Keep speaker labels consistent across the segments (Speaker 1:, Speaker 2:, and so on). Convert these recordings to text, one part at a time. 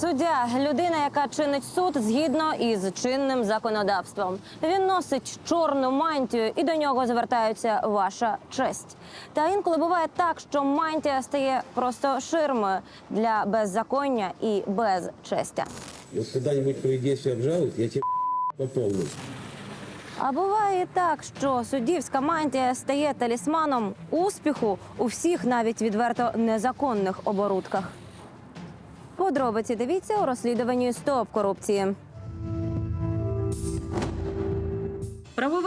Speaker 1: Суддя людина, яка чинить суд згідно із чинним законодавством. Він носить чорну мантію, і до нього звертаються ваша честь. Та інколи буває так, що мантія стає просто ширмою для беззаконня і безчестя.
Speaker 2: Вот когда-нибудь твои действия обжалуют, я тебе по полной.
Speaker 1: А буває і так, що суддівська мантія стає талісманом успіху у всіх навіть відверто незаконних оборудках. Подробиці дивіться у розслідуванні Стоп корупції.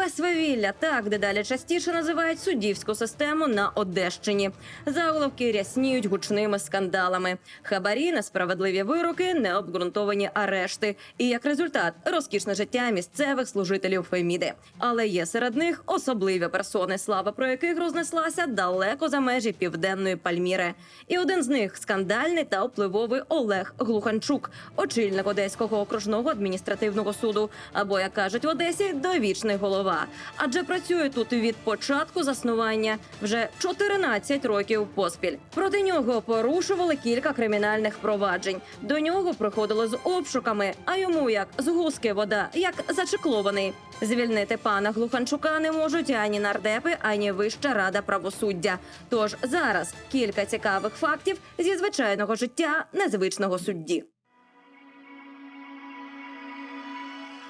Speaker 1: Правове свавілля так дедалі частіше називають суддівську систему на Одещині. Заголовки рясніють гучними скандалами. Хабарі, несправедливі вироки, необґрунтовані арешти. І як результат розкішне життя місцевих служителів Феміди. Але є серед них особливі персони, слава про яких рознеслася далеко за межі південної Пальміри. І один з них скандальний та впливовий Олег Глуханчук, очільник Одеського окружного адміністративного суду, або як кажуть в Одесі, довічний голова. Адже працює тут від початку заснування вже 14 років поспіль. Проти нього порушували кілька кримінальних проваджень. До нього приходили з обшуками, а йому як з гуски вода, як зачеклований. Звільнити пана Глуханчука не можуть ані нардепи, ані Вища рада правосуддя. Тож зараз кілька цікавих фактів зі звичайного життя незвичного судді.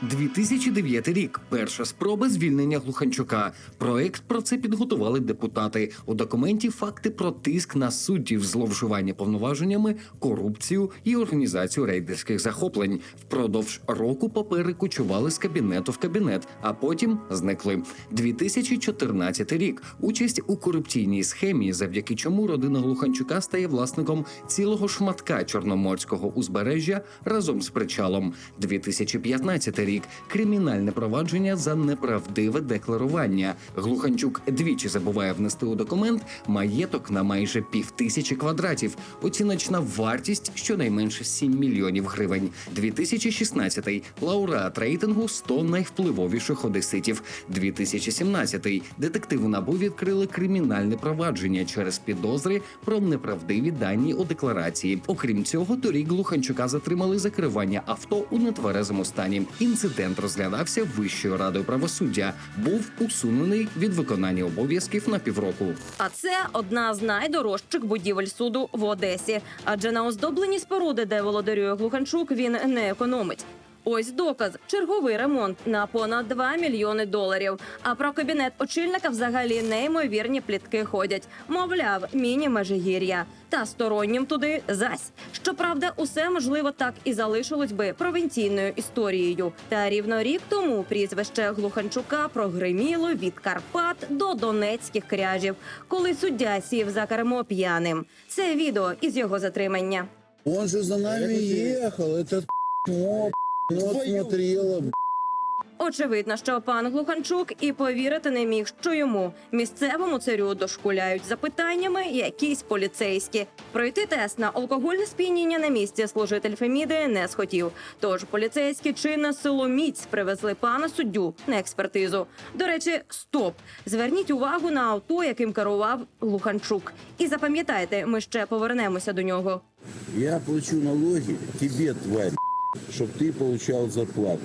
Speaker 3: 2009 рік. Перша спроба звільнення Глуханчука. Проект про це підготували депутати. У документі факти про тиск на суддів, зловживання повноваженнями, корупцію і організацію рейдерських захоплень. Впродовж року папери кочували з кабінету в кабінет, а потім зникли. 2014 рік. Участь у корупційній схемі, завдяки чому родина Глуханчука стає власником цілого шматка чорноморського узбережжя разом з причалом. 2015 рік. Кримінальне провадження за неправдиве декларування. Глуханчук двічі забуває внести у документ маєток на майже півтисячі квадратів. Оціночна вартість щонайменше 7 мільйонів гривень. 2016 лауреат рейтингу 100 найвпливовіших одеситів. 2017 детективи набу відкрили кримінальне провадження через підозри про неправдиві дані у декларації. Окрім цього, торік Глуханчука затримали за керування авто у нетверезому стані. Інцидент розглядався Вищою радою правосуддя. Був усунений від виконання обов'язків на півроку.
Speaker 1: А це одна з найдорожчих будівель суду в Одесі. Адже на оздоблені споруди, де володарює Глуханчук, він не економить. Ось доказ черговий ремонт на понад 2 мільйони доларів. А про кабінет очільника взагалі неймовірні плітки ходять. Мовляв, міні межигір'я. Та стороннім туди зась. Щоправда, усе можливо так і залишилось би провінційною історією. Та рівно рік тому прізвище Глуханчука прогриміло від Карпат до донецьких кряжів, коли суддя сів за кермо п'яним. Це відео із його затримання.
Speaker 4: Он же за нами ехал, этот вот смотрела.
Speaker 1: Очевидно, що пан Глуханчук і повірити не міг, що йому місцевому царю дошкуляють запитаннями якісь поліцейські. Пройти тест на алкогольне сп'яніння на місці служитель Феміди не схотів. Тож поліцейські чи на силоміць привезли пана суддю на експертизу. До речі, стоп! Зверніть увагу на авто, яким керував Глуханчук. І запам'ятайте, ми ще повернемося до нього.
Speaker 4: Я плачу налоги тебе, тварь, чтобы ты получал зарплату.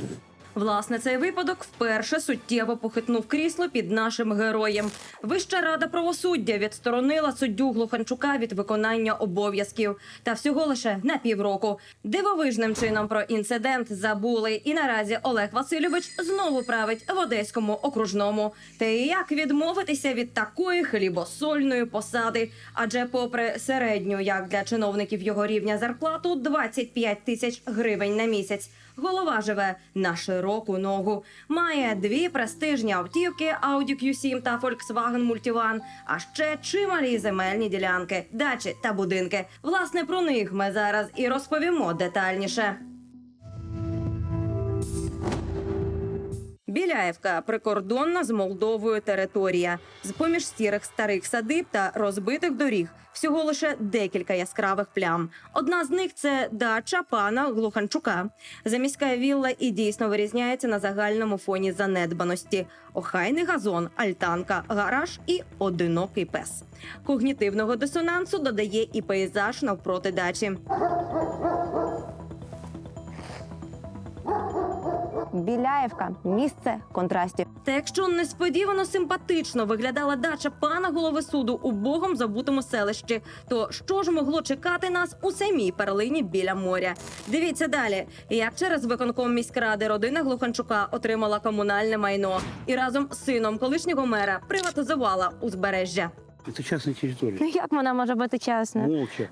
Speaker 1: Власне, цей випадок вперше суттєво похитнув крісло під нашим героєм. Вища рада правосуддя відсторонила суддю Глуханчука від виконання обов'язків. Та всього лише на півроку. Дивовижним чином про інцидент забули. І наразі Олег Васильович знову править в Одеському окружному. Та як відмовитися від такої хлібосольної посади? Адже, попри середню, як для чиновників його рівня зарплату, 25 тисяч гривень на місяць. Голова живе на широку ногу. Має дві престижні автівки Audi Q7 та Volkswagen Multivan, а ще чималі земельні ділянки, дачі та будинки. Власне, про них ми зараз і розповімо детальніше. Біляєвка прикордонна з Молдовою територія. З поміж сірих старих садиб та розбитих доріг всього лише декілька яскравих плям. Одна з них це дача пана Глуханчука. Заміська вілла і дійсно вирізняється на загальному фоні занедбаності. Охайний газон, альтанка, гараж і одинокий пес. Когнітивного дисонансу додає і пейзаж навпроти дачі.
Speaker 5: Біляєвка місце контрастів.
Speaker 1: Та якщо несподівано симпатично виглядала дача пана голови суду у богом забутому селищі, то що ж могло чекати нас у самій перлині біля моря? Дивіться далі, як через виконком міськради родина Глуханчука отримала комунальне майно і разом з сином колишнього мера приватизувала узбережжя.
Speaker 2: Это частная территория.
Speaker 5: Ну як вона може бути чесна?
Speaker 2: Молча.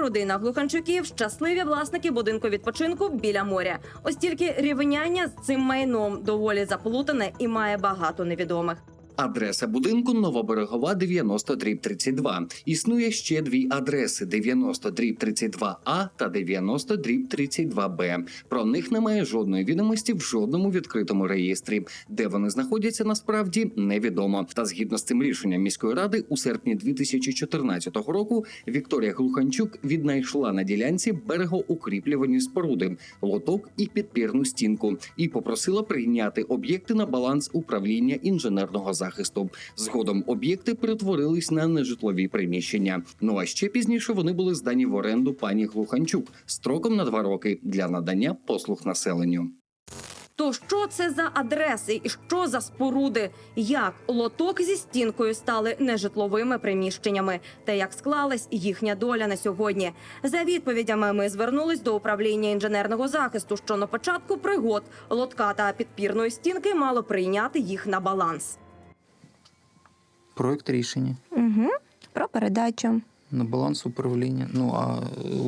Speaker 1: Родина Глуханчуків щасливі власники будинку відпочинку біля моря. Ось тільки рівняння з цим майном доволі заплутане і має багато невідомих.
Speaker 3: Адреса будинку Новоберегова 90 32. Існує ще дві адреси: 90 32 А та 90 32 Б. Про них немає жодної відомості в жодному відкритому реєстрі. Де вони знаходяться насправді невідомо. Та згідно з цим рішенням міської ради, у серпні 2014 року Вікторія Глуханчук віднайшла на ділянці берегоукріплювані споруди, лоток і підпірну стінку, і попросила прийняти об'єкти на баланс управління інженерного захисту. Згодом об'єкти перетворились на нежитлові приміщення. Ну а ще пізніше вони були здані в оренду пані Глуханчук строком на два роки для надання послуг населенню.
Speaker 1: То що це за адреси і що за споруди? Як лоток зі стінкою стали нежитловими приміщеннями? Та як склалась їхня доля на сьогодні? За відповідями ми звернулись до управління інженерного захисту, що на початку пригод лотка та підпірної стінки мало прийняти їх на баланс.
Speaker 6: Проект рішення
Speaker 5: Угу. Про передачу.
Speaker 6: на баланс управління. Ну а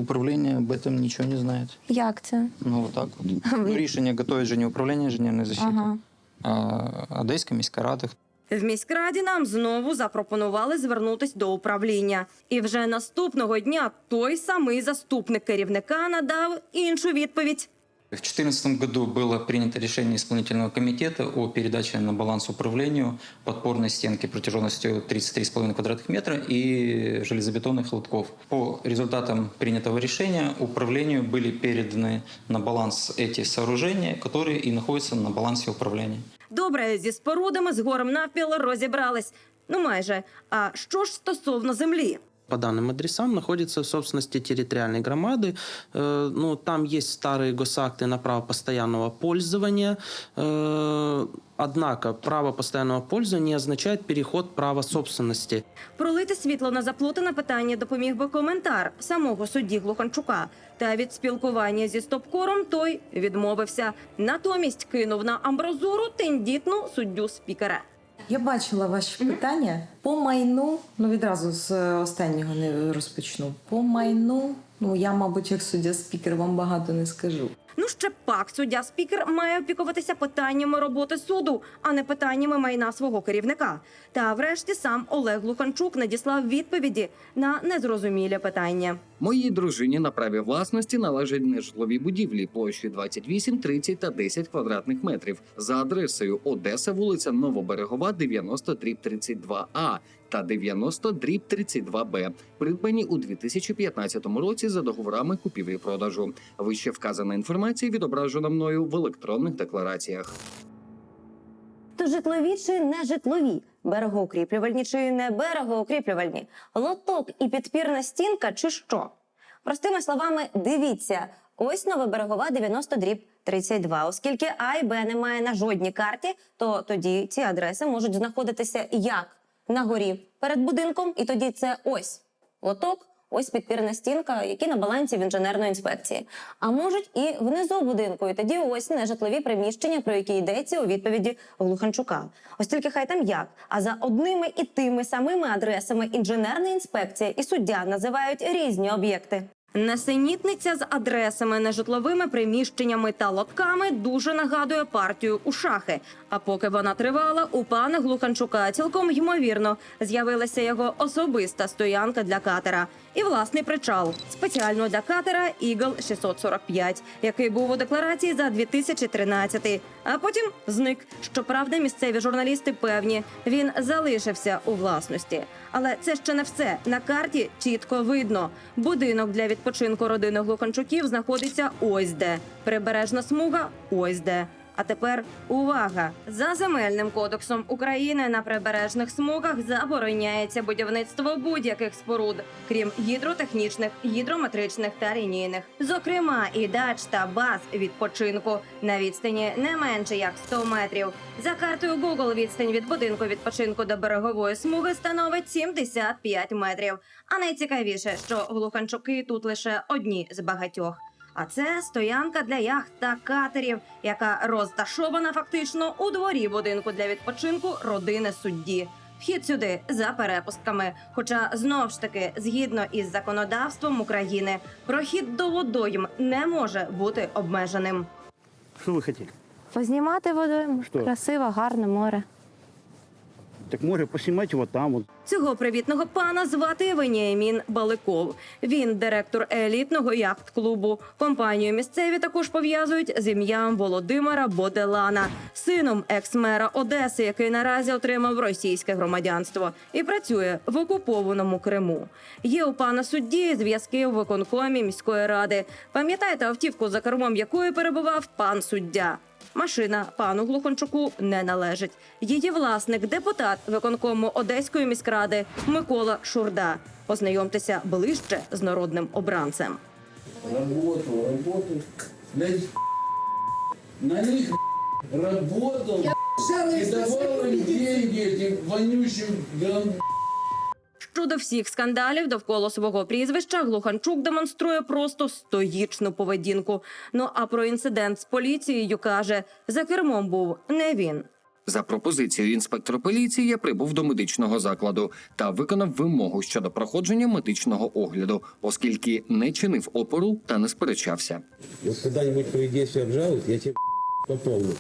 Speaker 6: управління об этом нічого не знає.
Speaker 5: Як це?
Speaker 6: Ну так от. Ну, рішення готує же не управління інженерної защити,
Speaker 5: Ага.
Speaker 6: а Одеська міська рада.
Speaker 1: В міськраді нам знову запропонували звернутись до управління. І вже наступного дня той самий заступник керівника надав іншу відповідь.
Speaker 6: В 2014 году было принято решение исполнительного комитета о передаче на баланс управлению подпорной стенки протяженностью 33,5 квадратных метра и железобетонных лотков. По результатам принятого решения управлению были переданы на баланс эти сооружения, которые и находятся на балансе управления.
Speaker 1: Добре, зі спорудами з горем навпіл розібрались. Ну майже. А що ж стосовно землі?
Speaker 7: по данным адресам находится в собственности территориальной громады. Э, Ну, там есть старые госакты на право постоянного пользования. Э, Однако право постоянного пользования не означает переход права собственности.
Speaker 1: Пролити світло на заплутане питання допоміг би коментар самого судді Глуханчука. Та від спілкування зі стопкором той відмовився. Натомість кинув на амбразуру тендітну суддю спікера.
Speaker 8: Я бачила ваші питання по майну. Ну відразу з е, останнього не розпочну. По майну. Ну я, мабуть, як суддя спікер, вам багато не скажу.
Speaker 1: Ну ще пак суддя спікер має опікуватися питаннями роботи суду, а не питаннями майна свого керівника. Та врешті сам Олег Луханчук надіслав відповіді на незрозумілі питання.
Speaker 3: Моїй дружині на праві власності належать нежитлові будівлі площею 28, 30 та 10 квадратних метрів за адресою Одеса, вулиця Новоберегова, 90 32 А та 90 32 Б, придбані у 2015 році за договорами купівлі-продажу. Вище вказана інформація відображена мною в електронних деклараціях.
Speaker 1: То житлові чи не житлові, берегоукріплювальні чи не берегоукріплювальні, лоток і підпірна стінка чи що? Простими словами, дивіться, ось новоберегова 90 дріб 32. Оскільки А і Б немає на жодній карті, то тоді ці адреси можуть знаходитися як? На горі перед будинком, і тоді це ось. Лоток, ось підпірна стінка, які на балансі в інженерної інспекції. А можуть і внизу будинку, і тоді ось нежитлові приміщення, про які йдеться у відповіді Глуханчука. Ось тільки хай там як. А за одними і тими самими адресами інженерна інспекція і суддя називають різні об'єкти. Несенітниця з адресами, нежитловими приміщеннями та лотками дуже нагадує партію у шахи. А поки вона тривала, у пана Глуханчука цілком ймовірно з'явилася його особиста стоянка для катера і власний причал спеціально для катера Eagle 645, який був у декларації за 2013, а потім зник. Щоправда, місцеві журналісти певні, він залишився у власності. Але це ще не все. На карті чітко видно. Будинок для відпочинку родини Глуханчуків знаходиться ось де. Прибережна смуга ось де. А тепер увага! За земельним кодексом України на прибережних смугах забороняється будівництво будь-яких споруд, крім гідротехнічних, гідрометричних та лінійних, зокрема і дач та баз відпочинку на відстані не менше як 100 метрів. За картою Google відстань від будинку відпочинку до берегової смуги становить 75 метрів. А найцікавіше, що глуханчуки тут лише одні з багатьох. А це стоянка для яхт та катерів, яка розташована фактично у дворі будинку для відпочинку родини судді. Вхід сюди за перепустками. Хоча знов ж таки, згідно із законодавством України, прохід до водойм не може бути обмеженим.
Speaker 9: Что вы хотели?
Speaker 5: Познімати водою.
Speaker 9: Що?
Speaker 5: Красиво, гарне море.
Speaker 9: Так море поснимайте вот там.
Speaker 1: Цього привітного пана звати Веніамін Баликов. Він директор елітного яхт-клубу. Компанію місцеві також пов'язують з ім'ям Володимира Боделана, сином екс-мера Одеси, який наразі отримав російське громадянство і працює в окупованому Криму. Є у пана судді зв'язки у виконкомі міської ради. Пам'ятаєте автівку, за кермом якої перебував пан суддя? Машина пану Глухончуку не належить. Її власник, депутат виконкому Одеської міськради Микола Шурда. Познайомтеся ближче з народним обранцем.
Speaker 2: Работал. На, на них работал. И давал им деньги этим вонючим гам...
Speaker 1: Щодо всіх скандалів довкола свого прізвища Глуханчук демонструє просто стоїчну поведінку. Ну а про інцидент з поліцією каже, за кермом був не він.
Speaker 3: За пропозицією інспектора поліції я прибув до медичного закладу та виконав вимогу щодо проходження медичного огляду, оскільки не чинив опору та не сперечався.
Speaker 2: Когда-нибудь твои действия обжалуют, я тебе по полной.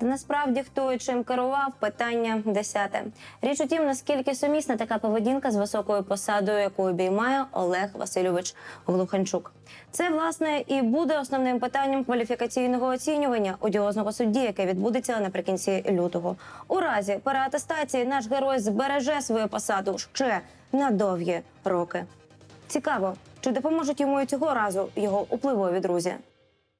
Speaker 5: Та насправді хто і чим керував, питання десяте. Річ у тім, наскільки сумісна така поведінка з високою посадою, яку обіймає Олег Васильович Глуханчук. Це власне і буде основним питанням кваліфікаційного оцінювання одіозного судді, яке відбудеться наприкінці лютого. У разі переатестації наш герой збереже свою посаду ще на довгі роки. Цікаво, чи допоможуть йому і цього разу його впливові друзі.